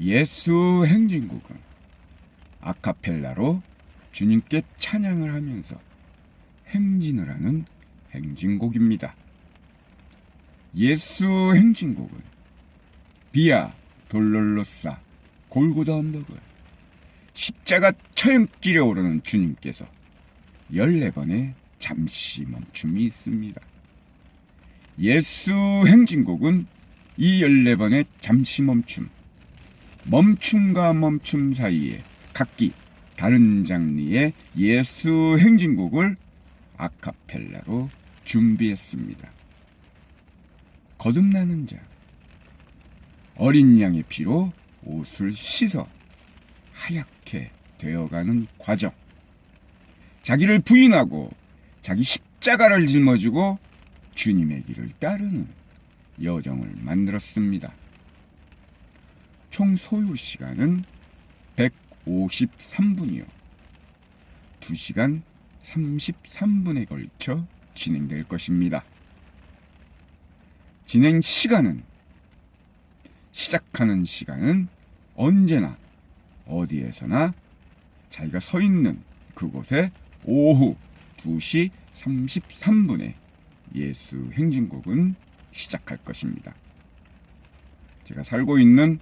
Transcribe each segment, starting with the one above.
예수 행진곡은 아카펠라로 주님께 찬양을 하면서 행진을 하는 행진곡입니다. 예수 행진곡은 비아 돌롤로사 골고다 언덕을 십자가 처형길에 오르는 주님께서 14번의 잠시 멈춤이 있습니다. 예수 행진곡은 이 14번의 잠시 멈춤, 멈춤과 멈춤 사이에 각기 다른 장르의 예수 행진곡을 아카펠라로 준비했습니다. 거듭나는 자, 어린 양의 피로 옷을 씻어 하얗게 되어가는 과정, 자기를 부인하고 자기 십자가를 짊어지고 주님의 길을 따르는 여정을 만들었습니다. 총 소요 시간은 153분이요. 2시간 33분에 걸쳐 진행될 것입니다. 진행 시간은 시작하는 시간은 언제나 어디에서나 자기가 서 있는 그곳에 오후 2시 33분에 예수 행진곡은 시작할 것입니다. 제가 살고 있는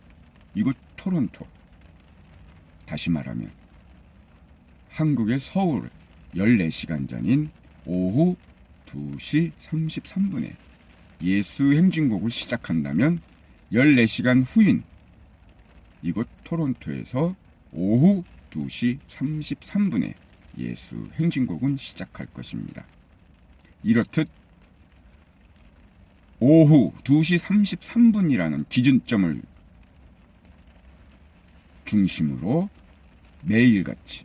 이곳 토론토. 다시 말하면 한국의 서울 14시간 전인 오후 2시 33분에 예수 행진곡을 시작한다면 14시간 후인 이곳 토론토에서 오후 2시 33분에 예수 행진곡은 시작할 것입니다. 이렇듯 오후 2시 33분이라는 기준점을 중심으로 매일같이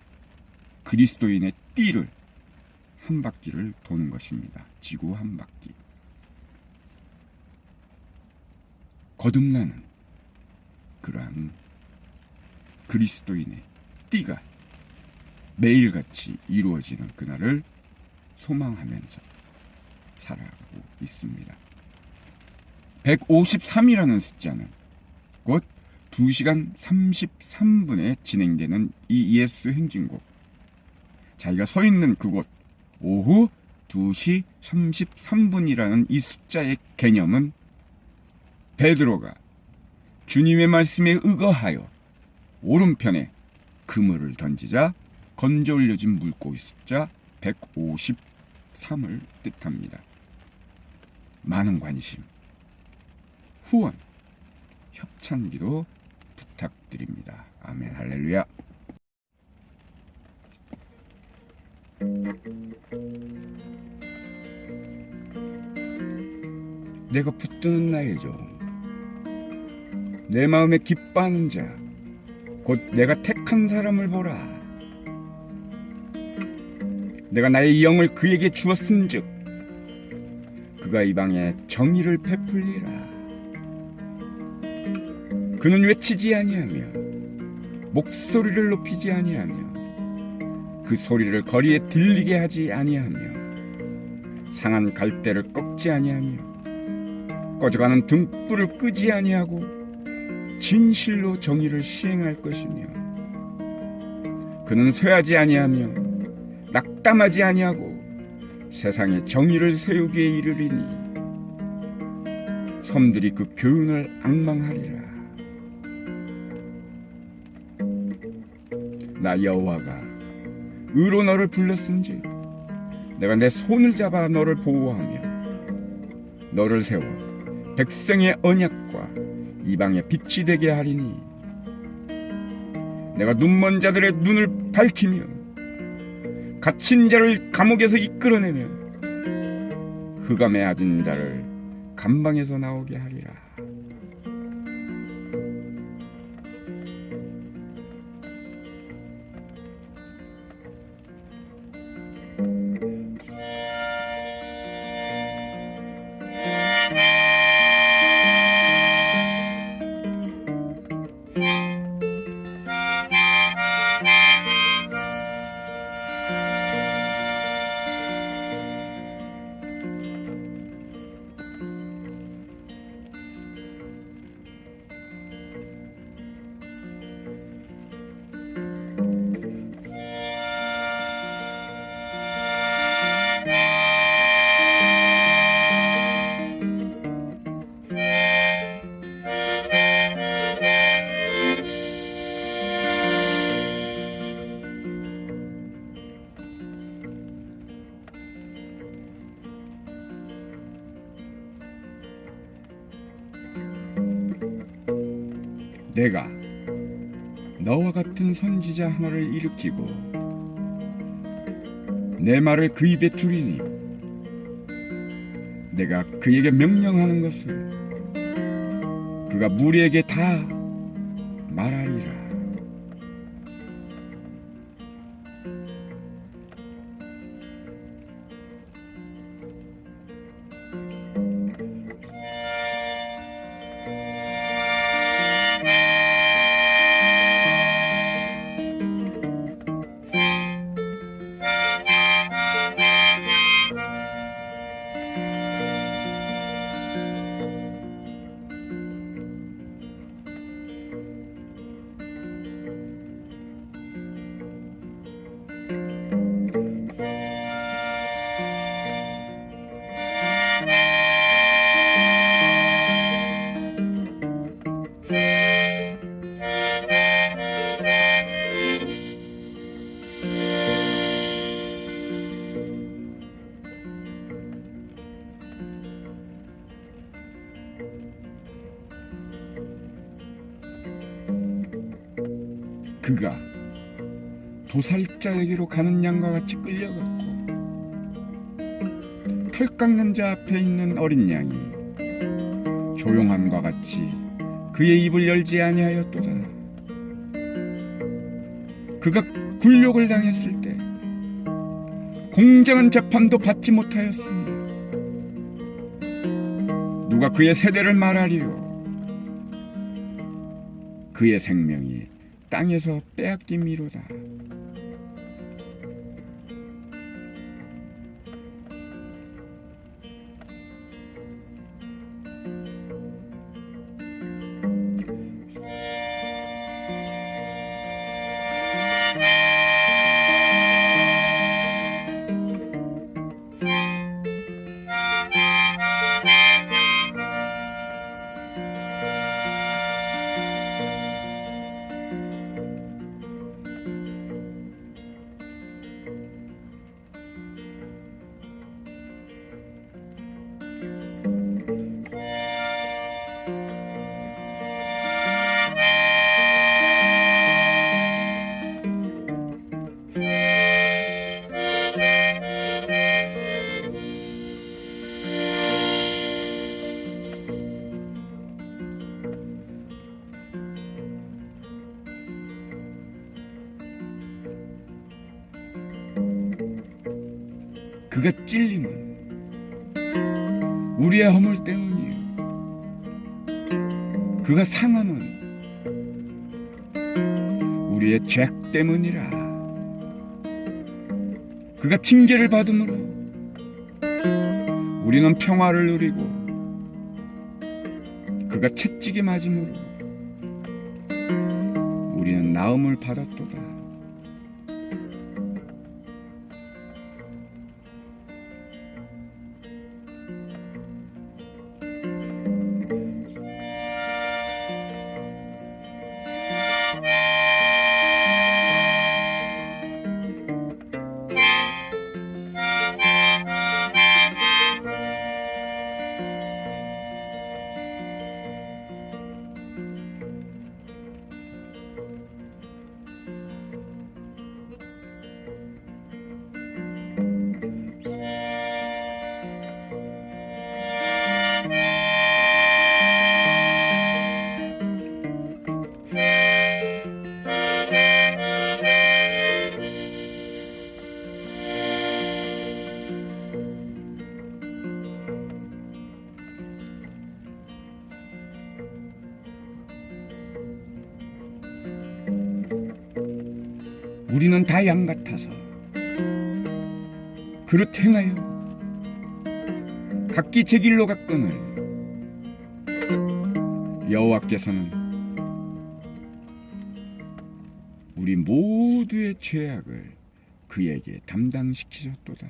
그리스도인의 띠를 한 바퀴를 도는 것입니다. 지구 한 바퀴. 거듭나는 그러한 그리스도인의 띠가 매일같이 이루어지는 그날을 소망하면서 살아가고 있습니다. 153이라는 숫자는 곧 2시간 33분에 진행되는 이 예수 행진곡. 자기가 서 있는 그곳 오후 2시 33분이라는 이 숫자의 개념은 베드로가 주님의 말씀에 의거하여 오른편에 그물을 던지자 건져 올려진 물고기 숫자 153을 뜻합니다. 많은 관심, 후원, 협찬기도 부탁드립니다. 아멘 할렐루야. 내가 붙드는 나이죠. 내 마음에 기뻐하는 자, 곧 내가 택한 사람을 보라. 내가 나의 영을 그에게 주었은즉 그가 이 방에 정의를 베풀리라. 그는 외치지 아니하며 목소리를 높이지 아니하며 그 소리를 거리에 들리게 하지 아니하며 상한 갈대를 꺾지 아니하며 꺼져가는 등불을 끄지 아니하고 진실로 정의를 시행할 것이며 그는 쇠하지 아니하며 낙담하지 아니하고 세상에 정의를 세우기에 이르리니 섬들이 그 교훈을 악망하리라 나 여호와가 의로 너를 불렀은지 내가 내 손을 잡아 너를 보호하며 너를 세워 백성의 언약과 이방의 빛이 되게 하리니 내가 눈먼 자들의 눈을 밝히며 갇힌 자를 감옥에서 이끌어내며 흑암에 아진 자를 감방에서 나오게 하리라 내가 너와 같은 선지자 하나를 일으키고 내 말을 그 입에 두리니 내가 그에게 명령하는 것을 그가 무리에게 다 말하리라. 그가 도살자에게로 가는 양과 같이 끌려갔고 털 깎는 자 앞에 있는 어린 양이 조용함과 같이 그의 입을 열지 아니하였도다. 그가 굴욕을 당했을 때 공정한 재판도 받지 못하였으니 누가 그의 세대를 말하리요? 그의 생명이 땅에서 빼앗김이로다. 찔림은 우리의 허물 때문이요. 그가 상함은 우리의 죄 때문이라. 그가 징계를 받음으로 우리는 평화를 누리고 그가 채찍에 맞음으로 우리는 나음을 받았도다. 우리는 다 양 같아서 행하여 각기 제 길로 갔거늘 여호와께서는 우리 모두의 죄악을 그에게 담당시키셨도다.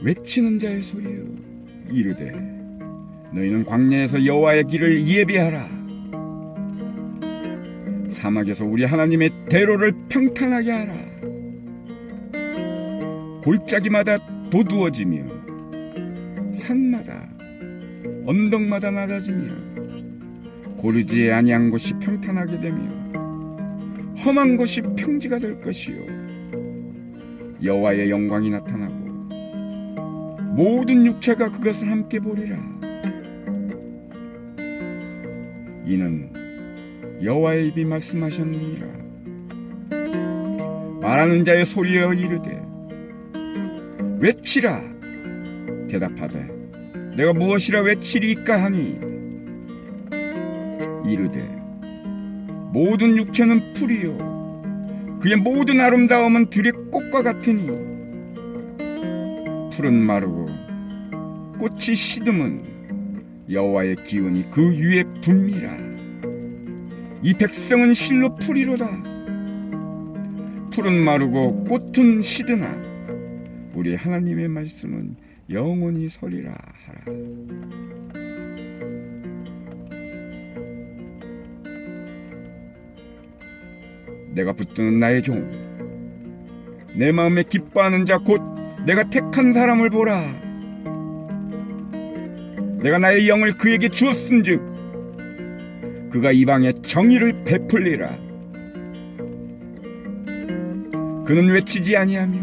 외치는 자의 소리여 이르되 너희는 광야에서 여호와의 길을 예비하라. 사막에서 우리 하나님의 대로를 평탄하게 하라. 골짜기마다 도두어지며 산마다 언덕마다 낮아지며 고르지 아니한 곳이 평탄하게 되며 험한 곳이 평지가 될 것이요. 여호와의 영광이 나타나고 모든 육체가 그것을 함께 보리라. 이는 여호와의 입이 말씀하셨느니라. 말하는 자의 소리여 이르되 외치라. 대답하되 내가 무엇이라 외치리까 하니? 이르되 모든 육체는 풀이요. 그의 모든 아름다움은 들의 꽃과 같으니 풀은 마르고 꽃이 시듬은 여호와의 기운이 그 위에 붐이라. 이 백성은 실로 풀이로다. 풀은 마르고 꽃은 시드나. 우리 하나님의 말씀은 영원히 서리라 하라. 내가 붙드는 나의 종, 내 마음에 기뻐하는 자곧 내가 택한 사람을 보라. 내가 나의 영을 그에게 주었은즉 그가 이방에 정의를 베풀리라. 그는 외치지 아니하며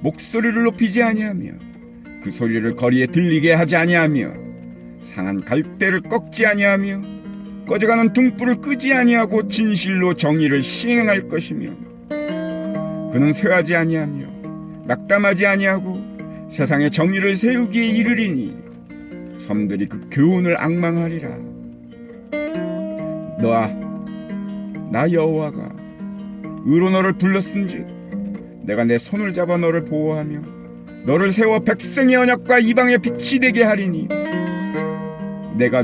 목소리를 높이지 아니하며 그 소리를 거리에 들리게 하지 아니하며 상한 갈대를 꺾지 아니하며 꺼져가는 등불을 끄지 아니하고 진실로 정의를 시행할 것이며 그는 쇠하지 아니하며 낙담하지 아니하고 세상에 정의를 세우기에 이르리니 섬들이 그 교훈을 악망하리라. 너아 나 여호와가 의로 너를 불렀은즉 내가 내 손을 잡아 너를 보호하며 너를 세워 백성의 언약과 이방의 빛이 되게 하리니 내가